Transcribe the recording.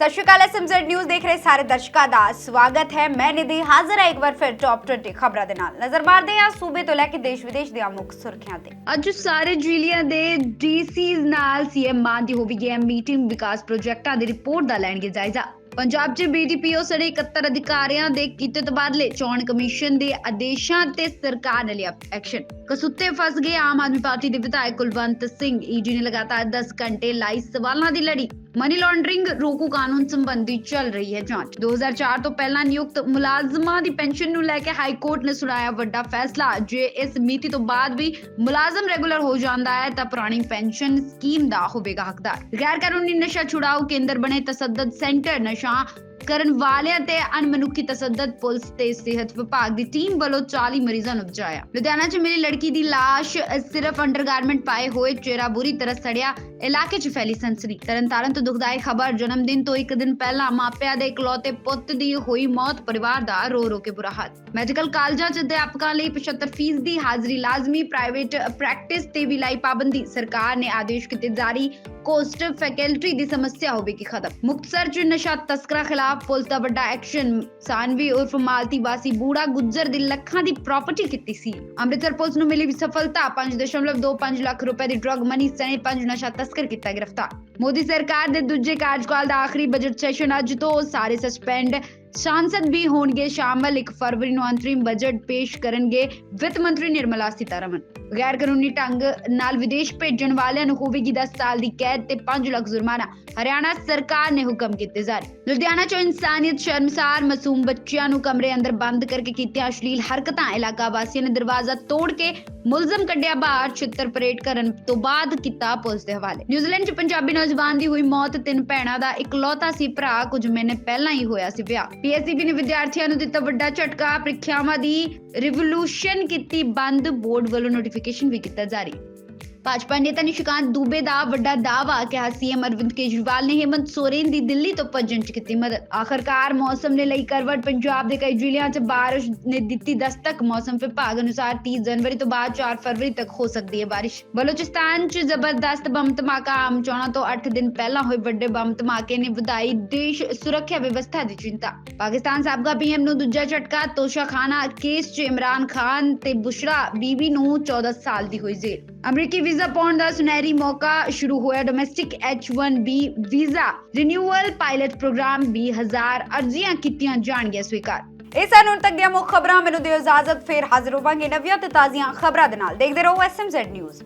ਸਤਿ ਸ਼੍ਰੀ ਅਕਾਲ SMZ news ਦੇਖ ਰਹੇ ਸਾਰੇ ਦਰਸ਼ਕਾਂ ਦਾ ਸਵਾਗਤ ਹੈ। ਮੈਂ ਨਿਧੀ ਹਾਜ਼ਰ ਹਾਂ ਇੱਕ ਵਾਰ ਫਿਰ ਟੌਪ 20 ਖਬਰਾਂ ਦੇ ਨਾਲ। ਨਜ਼ਰ ਮਾਰਦੇ ਹਾਂ ਸੂਬੇ ਤੋਂ ਲੈ ਕੇ ਦੇਸ਼ ਵਿਦੇਸ਼ ਦੀਆਂ ਮੁੱਖ ਸੁਰਖੀਆਂ ਤੇ। ਅੱਜ ਸਾਰੇ ਜ਼ਿਲ੍ਹਿਆਂ ਦੇ ਡੀਸੀਜ਼ ਨਾਲ ਸੀਐਮ ਮਾਨ ਦੀ ਹੋਵੇਗੀ ਇਹ ਮੀਟਿੰਗ। ਵਿਕਾਸ ਪ੍ਰੋਜੈਕਟਾਂ ਦੀ ਰਿਪੋਰਟ ਦਾ ਲੈਣਗੇ ਜਾਇਜ਼ਾ। ਪੰਜਾਬ 'ਚ ਬੀਡੀਪੀਓ ਸਣੇ 71 ਅਧਿਕਾਰੀਆਂ ਦੇ ਕੀਤੇ ਤਬਾਦਲੇ। ਚੋਣ ਕਮਿਸ਼ਨ ਦੇ ਆਦੇਸ਼ਾਂ ਤੇ ਸਰਕਾਰ ਨੇ ਲਿਆ ਐਕਸ਼ਨ। ਕਸੂਤੇ ਫਸ ਗਏ ਆਮ ਆਦਮੀ ਪਾਰਟੀ ਦੇ ਵਿਧਾਇਕ ਕੁਲਵੰਤ ਸਿੰਘ। ਈਡੀ ਨੇ ਲਗਾਤਾਰ 10 ਘੰਟੇ ਲਾਈ ਸਵਾਲਾਂ ਦੀ ਲੜੀ। ਮਨੀ ਲਾਂਡਰਿੰਗ ਰੋਕੂ ਕਾਨੂੰਨ ਸੰਬੰਧੀ ਚੱਲ ਰਹੀ ਹੈ ਜਾਂਚ। 2004 ਤੋਂ ਪਹਿਲਾਂ ਨਿਯੁਕਤ ਮੁਲਾਜ਼ਮਾਂ ਦੀ ਪੈਨਸ਼ਨ ਨੂੰ ਲੈ ਕੇ ਹਾਈ ਕੋਰਟ ਨੇ ਸੁਣਾਇਆ ਵੱਡਾ ਫੈਸਲਾ। ਜੇ ਇਸ ਮਿਤੀ ਤੋਂ ਬਾਅਦ ਵੀ ਮੁਲਾਜ਼ਮ ਰੈਗੂਲਰ ਹੋ ਜਾਂਦਾ ਹੈ, ਤਾਂ ਪੁਰਾਣੀ ਪੈਨਸ਼ਨ ਸਕੀਮ ਦਾ ਹੋਵੇਗਾ ਹੱਕਦਾਰ। ਗੈਰ ਕਾਨੂੰਨੀ ਨਸ਼ਾ ਛੁਡਾਓ ਕੇਂਦਰ ਬਣੇ ਤਸੱਦਦ ਸੈਂਟਰ ਨਸ਼ਾ ਕਰਨ ਵਾਲਿਆਂ ਤੇ ਅਣਮਨੁੱਖੀ ਤਸੱਦਦ ਪੁਲਿਸ ਤੇ ਸਿਹਤ ਵਿਭਾਗ ਦੀ ਟੀਮ ਵੱਲੋਂ 40 ਮਰੀਜ਼ਾਂ ਨੂੰ ਬਚਾਇਆ। ਲੁਧਿਆਣਾ 'ਚ ਮਿਲੀ ਲੜਕੀ ਦੀ ਲਾਸ਼, ਸਿਰਫ ਅੰਡਰਗਾਰਮੈਂਟ ਪਾਏ ਹੋਏ, ਚਿਹਰਾ ਬੁਰੀ ਤਰ੍ਹਾਂ ਸੜਿਆ। ਇਲਾਕੇ 'ਚ ਫੈਲੀ ਸਨਸਨੀ ਤਰਨਤਾਰਨ ਤੋਂ ਦੁਖਦਾਈ ਖਬਰ, ਜਨਮ ਦਿਨ ਤੋਂ ਇੱਕ ਦਿਨ ਪਹਿਲਾਂ ਮਾਪਿਆਂ ਦੇ ਇਕਲੌਤੇ ਪੁੱਤ ਦੀ ਹੋਈ ਮੌਤ ਪਰਿਵਾਰ ਦਾ ਰੋ ਰੋ ਕੇ ਬੁਰਾ ਹਾਲ। ਮੈਡੀਕਲ ਕਾਲਜਾਂ 'ਚ ਅਧਿਆਪਕਾਂ ਲਈ 75% ਦੀ ਹਾਜ਼ਰੀ ਲਾਜ਼ਮੀ, ਪ੍ਰਾਈਵੇਟ ਪ੍ਰੈਕਟਿਸ ਤੇ ਵੀ ਲਾਈ ਪਾਬੰਦੀ। ਸਰਕਾਰ ਨੇ ਆਦੇਸ਼ ਕੀਤੇ ਜਾਰੀ ਕੋਸਟ ਫੈਕਲਟੀ ਦੀ ਸਮੱਸਿਆ ਹੋਵੇਗੀ ਖਤਮ। ਮੁਕਤਸਰ 'ਚ ਨਸ਼ਾ ਤਸਕਰਾਂ ਖਿਲਾਫ ਪੁਲਿਸ ਦਾ ਵੱਡਾ ਐਕਸ਼ਨ। ਸਾਨਵੀ ਉਰਫ ਮਾਲਤੀ ਵਾਸੀ ਬੂੜਾ ਗੁੱਜਰ ਦੀ ਲੱਖਾਂ ਦੀ ਪ੍ਰਾਪਰਟੀ ਕੀਤੀ ਸੀ। ਅੰਮ੍ਰਿਤਸਰ ਪੁਲਿਸ ਨੂੰ ਮਿਲੀ ਸਫਲਤਾ। 5.25 ਲੱਖ ਰੁਪਏ ਦੀ ਡਰਗ ਮਨੀ ਸਣੇ ਪੰਜ ਨਸ਼ਾ ਤਸਕਰ ਕੀਤਾ ਗ੍ਰਿਫਤਾਰ। ਮੋਦੀ ਸਰਕਾਰ ਦੇ ਦੂਜੇ ਕਾਰਜਕਾਲ ਦਾ ਆਖਰੀ ਬਜਟ ਸੈਸ਼ਨ ਅੱਜ ਤੋਂ ਸਾਰੇ ਸਸਪੈਂਡ ਸਾਂਸਦ ਵੀ ਹੋਣਗੇ ਸ਼ਾਮਲ। 1 ਫਰਵਰੀ ਨੂੰ ਅੰਤਰਿਮ ਬਜਟ ਪੇਸ਼ ਕਰਨਗੇ ਵਿੱਤ ਮੰਤਰੀ ਨਿਰਮਲਾ ਸੀਤਾਰਮਨ। ਗੈਰ ਕਾਨੂੰਨੀ ਢੰਗ ਨਾਲ ਵਿਦੇਸ਼ ਭੇਜਣ ਵਾਲਿਆਂ ਨੂੰ ਹੋਵੇਗੀ 10 ਸਾਲ ਦੀ ਕੈਦ ਤੇ 5 ਲੱਖ ਜੁਰਮਾਨਾ। ਹਰਿਆਣਾ ਸਰਕਾਰ ਨੇ ਹੁਕਮ ਕੀਤੇ ਜਾਰੀ। ਲੁਧਿਆਣਾ ਚ ਇਨਸਾਨੀਅਤ ਸ਼ਰਮਸਾਰ ਮਾਸੂਮ ਬੱਚਿਆਂ ਨੂੰ ਕਮਰੇ ਅੰਦਰ ਬੰਦ ਕਰਕੇ ਕੀਤੀਆਂ ਅਸ਼ਲੀਲ ਹਰਕਤਾਂ। ਇਲਾਕਾ ਵਾਸੀਆਂ ਨੇ ਦਰਵਾਜ਼ਾ ਤੋੜ ਕੇ ਮੁਲਜ਼ਮ ਕੱਢਿਆ ਬਾਹਰ, ਛਿੱਤਰ ਪਰੇਡ ਕਰਨ ਤੋਂ ਬਾਅਦ ਕੀਤਾ ਪੁਲਿਸ ਦੇ ਹਵਾਲੇ। ਨਿਊਜ਼ੀਲੈਂਡ ਚ ਪੰਜਾਬੀ ਨੌਜਵਾਨ ਦੀ ਹੋਈ ਮੌਤ, ਤਿੰਨ ਭੈਣਾਂ ਦਾ ਇਕਲੌਤਾ ਸੀ ਭਰਾ, ਕੁਝ ਮਹੀਨੇ ਪਹਿਲਾਂ ਹੀ ਹੋਇਆ ਸੀ ਵਿਆਹ। ਪੀਐਸਸੀਬੀ ਨੇ ਵਿਦਿਆਰਥੀਆਂ ਨੂੰ ਦਿੱਤਾ ਵੱਡਾ ਝਟਕਾ, ਪ੍ਰੀਖਿਆਵਾਂ ਦੀ ਰਿਵੋਲੂਸ਼ਨ ਕੀਤੀ, ਬੰਦ ਬੋਰਡ ਵੱਲੋਂ ਨੋਟੀਫਿਕੇਸ਼ਨ ਵੀ ਕੀਤਾ ਜਾਰੀ। ਭਾਜਪਾ ਨੇਤਾ ਨਿਸ਼ਕਾਂਤ ਦੂਬੇ ਦਾ ਵੱਡਾ ਦਾਅਵਾ, ਕਿਹਾ ਸੀਐਮ ਅਰਵਿੰਦ ਕੇਜਰੀਵਾਲ ਨੇ ਹੇਮੰਤ ਸੋਰੇਨ ਦੀ ਦਿੱਲੀ ਤੋਂ ਭੱਜਣ 'ਚ ਕੀਤੀ ਮਦਦ। ਆਖਰਕਾਰ ਮੌਸਮ ਨੇ ਲਈ ਕਰਵਟ, ਪੰਜਾਬ ਦੇ ਕਈ ਜ਼ਿਲ੍ਹਿਆਂ 'ਚ ਬਾਰਿਸ਼ ਨੇ ਦਿੱਤੀ ਦਸਤਕ। ਮੌਸਮ ਵਿਭਾਗ ਅਨੁਸਾਰ 30 ਜਨਵਰੀ ਤੋਂ ਬਾਅਦ 4 ਫਰਵਰੀ ਤੱਕ ਹੋ ਸਕਦੀ ਹੈ ਬਾਰਿਸ਼। ਬਲੋਚਿਸਤਾਨ 'ਚ ਜ਼ਬਰਦਸਤ ਬੰਬ ਧਮਾਕਾ। ਆਮ ਚੋਣਾਂ ਤੋਂ 8 ਦਿਨ ਪਹਿਲਾਂ ਹੋਏ ਵੱਡੇ ਬੰਬ ਧਮਾਕੇ ਨੇ ਵਧਾਈ ਦੇਸ਼ ਸੁਰੱਖਿਆ ਵਿਵਸਥਾ ਦੀ ਚਿੰਤਾ। ਪਾਕਿਸਤਾਨ ਸਾਬਕਾ ਪੀਐਮ ਨੂੰ ਦੂਜਾ ਝਟਕਾ ਤੋਸ਼ਾਖਾਨਾ ਕੇਸ 'ਚ ਇਮਰਾਨ ਖਾਨ ਤੇ ਬੁਸ਼ਰਾ ਬੀਬੀ ਨੂੰ 14 ਸਾਲ ਦੀ ਹੋਈ ਜੇਲ੍ਹ। ਅਮਰੀਕੀ ਵੀਜ਼ਾ ਪਾਉਣ ਦਾ ਸੁਨਹਿਰੀ ਮੌਕਾ ਸ਼ੁਰੂ ਹੋਇਆ domestic H1B visa. Renewal pilot programme 20000 ਅਰਜ਼ੀਆਂ ਕੀਤੀਆਂ ਜਾਣਗੀਆਂ, ਸਵੀਕਾਰ। ਇਹ ਸਨ ਹੁਣ ਤੱਕ ਦੀਆਂ ਮੁੱਖ ਖਬਰਾਂ। ਮੈਨੂੰ ਦਿਓ ਇਜਾਜ਼ਤ, ਫੇਰ ਹਾਜ਼ਰ ਹੋਵਾਂਗੇ ਨਵੀਆਂ ਤੇ ਤਾਜ਼ੀਆਂ ਖਬਰਾਂ ਦੇ ਨਾਲ। ਦੇਖਦੇ ਰਹੋ ਐਸਐਮਜ਼ੈਡ ਨਿਊਜ਼।